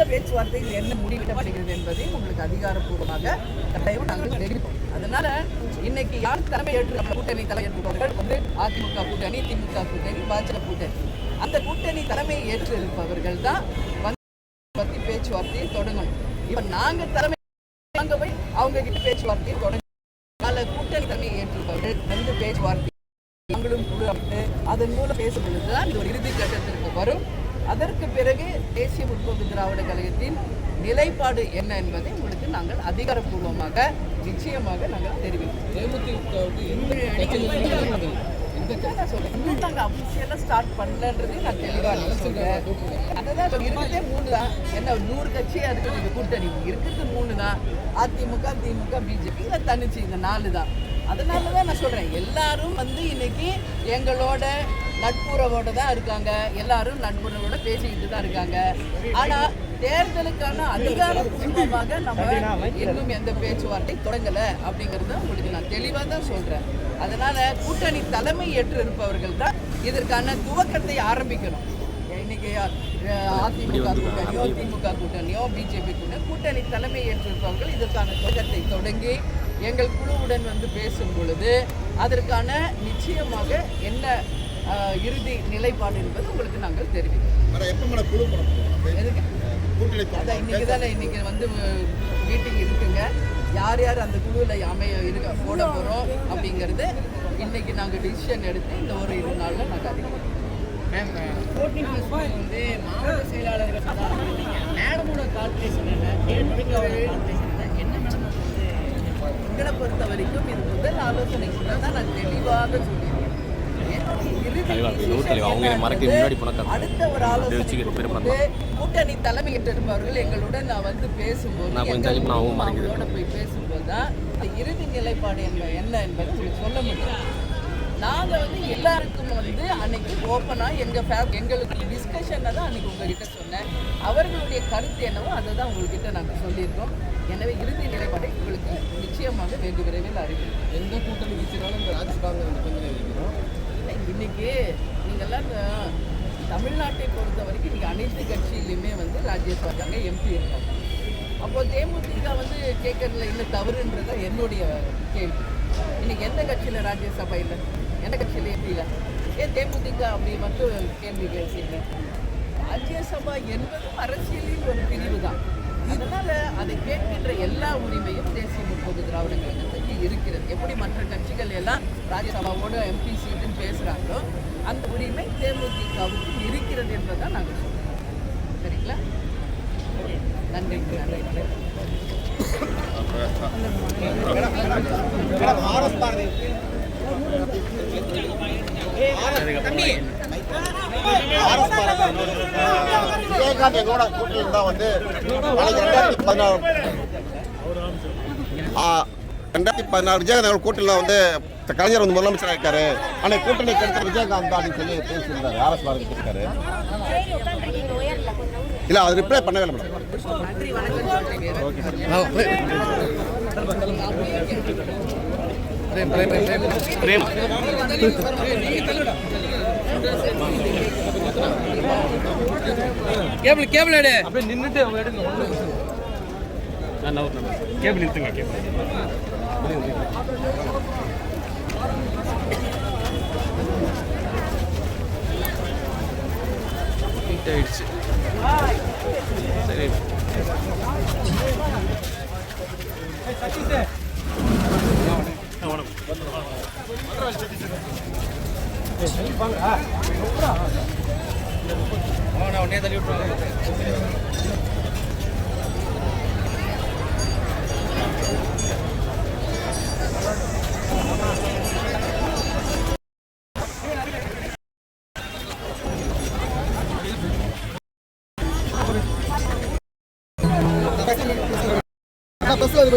அந்த பேச்சுவார்த்தையில் என்ன முடிவிடப்படுகிறது என்பதை உங்களுக்கு அதிகாரப்பூர்வமாக கட்டாயம் நாங்கள் தெரிவிப்போம். அதனால இன்னைக்கு யார் தலைமை ஏற்று கூட்டணி தலைமை ஏற்றுப்பவர்கள் வந்து அதிமுக கூட்டணி திமுக கூட்டணி பாஜக கூட்டணி? அந்த கூட்டணி தலைமையை ஏற்று இருப்பவர்கள் தான் பத்தி பேச்சுவார்த்தையை தொடங்கணும். இப்ப நாங்க தலைமை நாங்க போய் அவங்க கிட்ட பேச்சுவார்த்தையை தொடங்க பல கூட்டணி தலைமையை ஏற்றிருப்பவர்கள் வந்து பேச்சுவார்த்தை நாங்களும் குழு அமைத்து அதன் மூலம் பேசும் பொழுதுதான் இது ஒரு இறுதி கட்டத்திற்கு வரும். அதற்கு பிறகு தேசிய முற்போக்கு திராவிட கழகத்தின் நிலைப்பாடு என்ன என்பதை உங்களுக்கு நாங்கள் அதிகாரப்பூர்வமாக நிச்சயமாக நாங்கள் தெரிவிப்போம் தேமுதிகவுக்கு எந்த கட்சியிலிருந்து நான் சொல்றேன். இன்னும் நாங்க official ஆ start பண்ணலன்றதையும் நான் தெளிவா நான் சொல்றேன். அதுதான் இருக்கிறதே மூணு தான். என்ன நூறு கட்சி அதுக்கு நீங்க கூட்டணி. இருக்கிறது மூணு தான். அதிமுக திமுக பிஜேபி இல்லை தனிச்சு இந்த நாலு தான். அதனால தான் நான் சொல்றேன். எல்லாரும் வந்து இன்னைக்கு எங்களோட நட்புறவோட தான் இருக்காங்க. எல்லாரும் நட்புறவோட பேசிக்கிட்டு தான் இருக்காங்க. ஆனால் தேர்தலுக்கான அதிகாரப்பூர்வமாக நம்ம இன்னும் எந்த பேச்சுவார்த்தை தொடங்கலை அப்படிங்கிறத உங்களுக்கு நான் தெளிவாக தான் சொல்கிறேன் அதனால் கூட்டணி தலைமை ஏற்று இருப்பவர்கள் தான் இதற்கான துவக்கத்தை ஆரம்பிக்கணும். இன்னைக்கு அதிமுக கூட்டணியோ திமுக கூட்டணியோ பிஜேபி கூட்டணி கூட்டணி தலைமை ஏற்றிருப்பவர்கள் இதற்கான துவக்கத்தை தொடங்கி எங்கள் குழுவுடன் வந்து பேசும் பொழுது அதற்கான நிச்சயமாக என்ன இறுதி நிலைப்பாடு என்பது உங்களுக்கு நாங்கள் தெரிவிக்கிறோம். இன்னைக்கு தானே இன்னைக்கு வந்து மீட்டிங் இருக்குங்க. யார் யார் அந்த குழுவில் அமைய இருக்க போட போகிறோம் அப்படிங்கிறது இன்னைக்கு நாங்கள் டிசிஷன் எடுத்து இந்த ஒரு இரு நாளில் நாங்கள் அறிவிக்கிறோம். வந்து மாவட்ட செயலாளர்கள் மேடமோட கால்குலேஷன் என்ன? என்ன? மேடம் எங்களை பொறுத்த வரைக்கும் இது முதல் ஆலோசனை. தான் நான் தெளிவாக சொல்லியிருக்கேன் இறுதி decision அவங்க என்ன மறக்க என்பது முன்னாடி போனா வச்சுக்கிட்டு பேர் வந்து கூட்டணி தலைமையிட்டு இருப்பவர்கள் எங்களுடன் நான் வந்து பேசும்போது நான் கொஞ்சம் போனா அவங்க. அவங்களோட போய் பேசும்போது தான் இறுதி நிலைப்பாடு என்ன என்ன என்பதை உங்களுக்கு சொல்ல முடியும். நாங்கள் வந்து எல்லாருக்கும் வந்து அன்னைக்கு ஓப்பனாக எங்கள் ஃபே எங்களுக்கு டிஸ்கஷனை தான் அன்னைக்கு உங்ககிட்ட சொன்னேன். அவர்களுடைய கருத்து என்னவோ அதை தான் உங்ககிட்ட நாங்கள் சொல்லியிருக்கோம். எனவே இறுதி நிலைப்பாடை உங்களுக்கு நிச்சயமாக வெகு விரைவில் அறிவிக்கும் எந்த கூட்டணி இந்த ராஜஸ்தான் இந்த பின்னணி இருக்கிறோம் இல்லை, இன்னைக்கு நீங்கள்லாம் தமிழ்நாட்டை பொறுத்த வரைக்கும் இன்னைக்கு அனைத்து கட்சியிலையுமே வந்து ராஜேஷ் இருக்காங்க எம்பி இருக்காங்க. அப்போ தேமுதிக வந்து கேட்கறதுல என்ன தவறுன்றது என்னுடைய கேள்வி. இன்னைக்கு எந்த கட்சியில் ராஜ்யசபா இல்லை? எந்த கட்சியில் எம்பி இல்லை? ஏன் தேமுதிக அப்படி மட்டும் கேள்வி கேட்குறீங்க? ராஜ்யசபா என்பதும் அரசியலின் ஒரு பிரிவு தான் அதனால அதை கேட்கின்ற எல்லா உரிமையும் தேசிய முற்போக்கு திராவிட கழகத்துக்கு இருக்கிறது எப்படி மற்ற கட்சிகள் எல்லாம் ராஜ்யசபாவோட எம்பி சீட்டுன்னு பேசுகிறாங்களோ அந்த உரிமை தேமுதிகவுக்கு இருக்கிறது என்பதை நாங்கள் சொல்றோம் சரிங்களா நன்றி நன்றி விஜயகாந்த் எங்களோட கூட்டணியில் தான் வந்து ரெண்டாயிரத்தி பதினாறு. ரெண்டாயிரத்தி பதினாறு விஜயகாந்த் எங்களோட கூட்டணியில் வந்து கலைஞர் வந்து முதலமைச்சராக இருக்காரு. ஆனால் கூட்டணி கெடுத்த விஜயகாந்த் தான் அப்படின்னு சொல்லி பேசியிருந்தாரு. ஆர்எஸ் பாரதி பேசியிருக்காரு. இல்லை அது ரிப்ளை பண்ணவே இல்லை மேடம். பிரேம் பிரேம் பிரேம் சொல்றீங்க கேபிள் கேபிள் எடு. அப்படியே நின்றுட்டு அவங்க எடுங்க நான் நவுறு கேபிள் நிறுத்துங்க கேபிள். ஆயிடுச்சு. சரி. அவனை உடனே தள்ளி விட்டுருவாங்க பஸ்ஸில்